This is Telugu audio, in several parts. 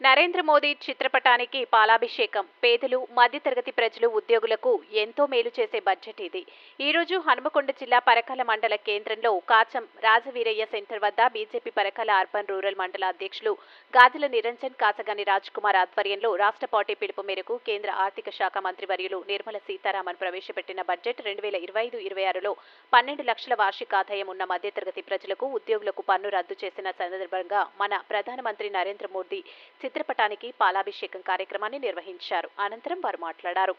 నరేంద్ర మోదీ చిత్రపటానికి పాలాభిషేకం. పేదలు మధ్యతరగతి ప్రజలు ఉద్యోగులకు ఎంతో మేలు చేసే బడ్జెట్ ఇది. ఈ రోజు హనుమకొండ జిల్లా పరకాల మండల కేంద్రంలో కాచం రాజవీరయ్య సెంటర్ వద్ద బీజేపీ పరకాల అర్బన్ రూరల్ మండల అధ్యక్షులు గాజుల నిరంజన్ కాసగాని కుమార్ ఆధ్వర్యంలో రాష్ట్ర పార్టీ పిలుపు మేరకు కేంద్ర ఆర్థిక శాఖ మంత్రి వర్యులు నిర్మల సీతారామన్ ప్రవేశపెట్టిన బడ్జెట్ రెండు వేల ఇరవై ఐదు ఇరవై ఆరులో పన్నెండు లక్షల వార్షిక ఆదాయం ఉన్న మధ్యతరగతి ప్రజలకు ఉద్యోగులకు పన్ను రద్దు చేసిన సందర్భంగా మన ప్రధానమంత్రి నరేంద్ర మోదీ చిత్రపటానికి పాలాభిషేకం కార్యక్రమాన్ని నిర్వహించారు. అనంతరం వారు మాట్లాడారు.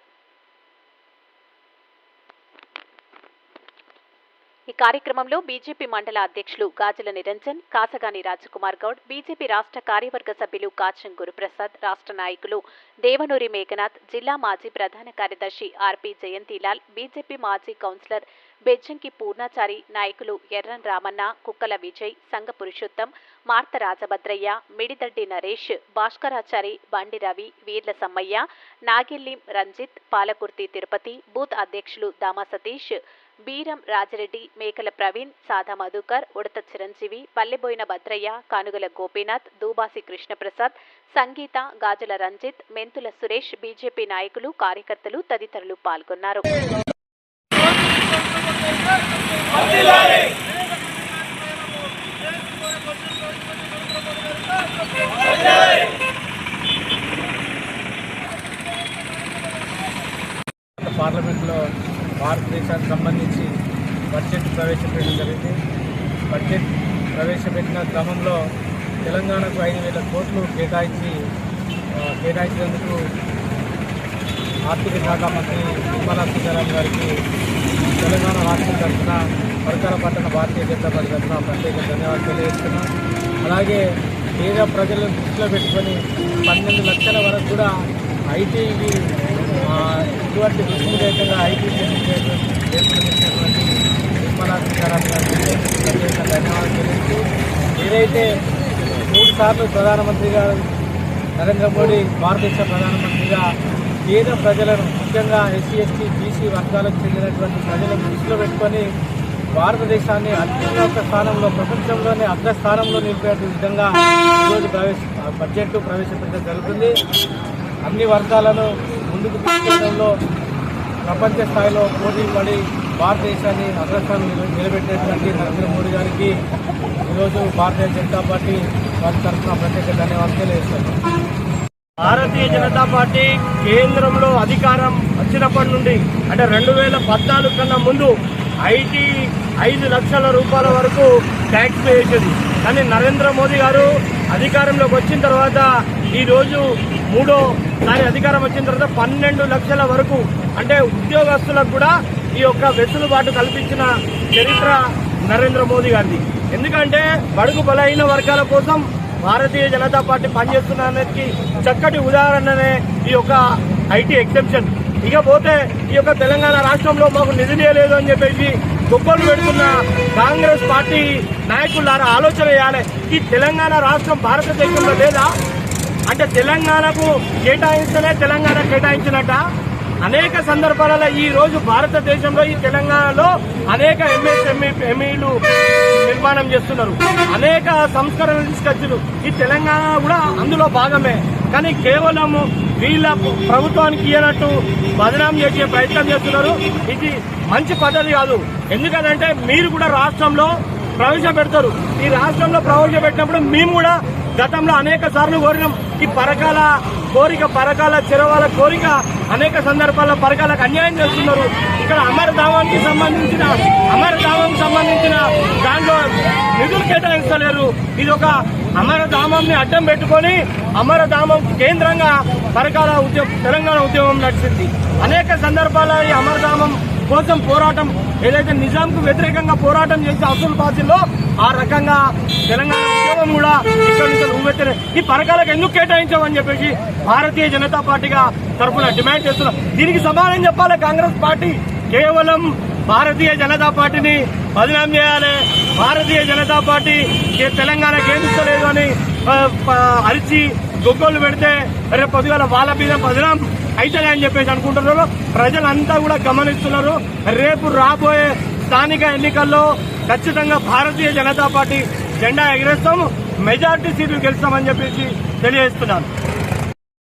ఈ కార్యక్రమంలో బీజేపీ మండల అధ్యక్షులు గాజుల నిరంజన్ కాసగాని రాజకుమార్ గౌడ్ బీజేపీ రాష్ట్ర కార్యవర్గ సభ్యులు కాచం గురుప్రసాద్ రాష్ట్ర నాయకులు దేవనూరి మేఘనాథ్ జిల్లా మాజీ ప్రధాన కార్యదర్శి ఆర్పి జయంతిలాల్ బీజేపీ మాజీ కౌన్సిలర్ బెజ్జంకి పూర్ణాచారి నాయకులు ఎర్రన్ రామన్న కుక్కల విజయ్ సంగ పురుషోత్తం మార్త రాజభద్రయ్య మిడిదడ్డి నరేష్ భాస్కరాచారి బండి రవి వీర్ల సమ్మయ్య నాగిల్లిం రంజిత్ పాలకుర్తి తిరుపతి బూత్ అధ్యక్షులు దామా సతీష్ బీరం రాజిరెడ్డి మేకల ప్రవీణ్ సాదా మధుకర్ ఉడత చిరంజీవి పల్లెబోయిన భద్రయ్య కానుగల గోపీనాథ్ దూబాసి కృష్ణప్రసాద్ సంగీత గాజుల రంజిత్ మెంతుల సురేష్ బీజేపీ నాయకులు కార్యకర్తలు తదితరులు పాల్గొన్నారు. పార్లమెంట్లో భారతదేశానికి సంబంధించి బడ్జెట్ ప్రవేశపెట్టడం జరిగింది. బడ్జెట్ ప్రవేశపెట్టిన క్రమంలో తెలంగాణకు ఐదు వేల కోట్లు కేటాయించి కేటాయించినందుకు ఆర్థిక శాఖ మంత్రి నిర్మలా సీతారామన్ గారికి తెలంగాణ రాష్ట్రం తరఫున పరకాల పట్టణ భారతీయ జనతా పార్టీ తరఫున ప్రత్యేక ధన్యవాదాలు తెలియజేస్తున్నాం. అలాగే పేద ప్రజలను దృష్టిలో పెట్టుకొని పన్నెండు లక్షల వరకు కూడా ఐటీకి ఇటువంటి రుసుము లేకుండా ఐటీ ఏర్పడినటువంటి నిర్మలా సీతారామన్ గారికి ప్రత్యేక ధన్యవాదాలు తెలియజేస్తూ ఏదైతే మూడు సార్లు ప్రధానమంత్రిగా నరేంద్ర మోడీ భారతదేశ ప్రధానమంత్రిగా పేద ప్రజలను ముఖ్యంగా ఎస్సీ ఎస్టీ బీసీ వర్గాలకు చెందినటువంటి ప్రజలను దృష్టిలో పెట్టుకొని భారతదేశాన్ని అత్యున్నత స్థానంలో ప్రపంచంలోనే అగ్రస్థానంలో నిలిపే విధంగా ఈరోజు ప్రవేశ బడ్జెట్ ప్రవేశపెట్టడం జరుగుతుంది. అన్ని వర్గాలను ముందుకు తీసుకెళ్ళడంలో ప్రపంచ స్థాయిలో పోటీ పడి భారతదేశాన్ని అగ్రస్థానం నిలబెట్టేటువంటి నరేంద్ర మోడీ గారికి ఈరోజు భారతీయ జనతా పార్టీ వారి తరఫున ప్రత్యేక ధన్యవాదాలు తెలియజేస్తున్నాను భారతీయ జనతా పార్టీ కేంద్రంలో అధికారం వచ్చినప్పటి నుండి అంటే రెండు వేల పద్నాలుగు కన్నా ముందు ఐటీ ఐదు లక్షల రూపాయల వరకు ట్యాక్స్ పే చేసేది. కానీ నరేంద్ర మోదీ గారు అధికారంలోకి వచ్చిన తర్వాత ఈరోజు మూడోసారి అధికారం వచ్చిన తర్వాత పన్నెండు లక్షల వరకు అంటే ఉద్యోగస్తులకు కూడా ఈ యొక్క వెసులుబాటు కల్పించిన చరిత్ర నరేంద్ర మోదీ గారిది. ఎందుకంటే బడుగు బలహీన వర్గాల కోసం భారతీయ జనతా పార్టీ పనిచేస్తున్నదానికి చక్కటి ఉదాహరణనే ఈ యొక్క ఐటీ ఎగ్జెంప్షన్. ఇకపోతే ఈ యొక్క తెలంగాణ రాష్ట్రంలో మాకు నిధులే లేదు అని చెప్పేసి గొప్పలు పెడుతున్న కాంగ్రెస్ పార్టీ నాయకులారా ఆలోచన చేయాలి. ఈ తెలంగాణ రాష్ట్రం భారతదేశంలో లేదా? అంటే తెలంగాణకు కేటాయిస్తేనే తెలంగాణ కేటాయించినట్ట? అనేక సందర్భాలలో ఈ రోజు భారతదేశంలో ఈ తెలంగాణలో అనేక ఎంఎస్ఎంఈ ఎంఈలు నిర్మాణం చేస్తున్నారు. అనేక సంస్కరణలు తీసుకొచ్చారు ఈ తెలంగాణ కూడా అందులో భాగమే. కానీ కేవలం వీళ్ళ ప్రభుత్వానికి ఇయ్యనట్టు బదనాం చేసే ప్రయత్నం చేస్తున్నారు. ఇది మంచి పద్ధతి కాదు. ఎందుకంటే మీరు కూడా రాష్ట్రంలో ప్రవేశపెడతారు. ఈ రాష్ట్రంలో ప్రవేశపెట్టినప్పుడు మేము కూడా గతంలో అనేక సార్లు కోరినాం. ఈ పరకాల కోరిక పరకాల చెరవాల కోరిక అనేక సందర్భాల్లో పరకాలకు అన్యాయం చేస్తున్నారు. ఇక్కడ అమరధామానికి సంబంధించిన అమరధామంకి సంబంధించిన దాంట్లో నిధులు కేటాయించలేరు ఇది ఒక అమరధామాన్ని అడ్డం పెట్టుకొని అమరధామం కేంద్రంగా పరకాల ఉద్యమం తెలంగాణ ఉద్యమం నడిచింది. అనేక సందర్భాల్లో ఈ అమరధామం కోసం పోరాటం ఏదైతే నిజాంకు వ్యతిరేకంగా పోరాటం చేసే అసలు పార్టీలో ఆ రకంగా తెలంగాణ కూడా ఇక్కడ నుంచి ఈ పరకాలకు ఎందుకు కేటాయించామని చెప్పేసి భారతీయ జనతా పార్టీగా తరఫున డిమాండ్ చేస్తున్నాం. దీనికి సమాధానం చెప్పాలి కాంగ్రెస్ పార్టీ. కేవలం భారతీయ జనతా పార్టీని బదనాం చేయాలి. భారతీయ జనతా పార్టీ తెలంగాణ కేంద్రిస్తలేదు అని అరిచి గొగ్గోలు పెడితే రేపు పొద్దుగాల వాళ్ళ మీద బదనాం అయితే అని చెప్పేసి అనుకుంటున్నారు. ప్రజలంతా కూడా గమనిస్తున్నారు. రేపు రాబోయే స్థానిక ఎన్నికల్లో ఖచ్చితంగా భారతీయ జనతా పార్టీ జెండా ఎగిరేస్తాం మెజార్టీ సీట్లు గెలుస్తామని చెప్పేసి తెలియజేస్తున్నాను.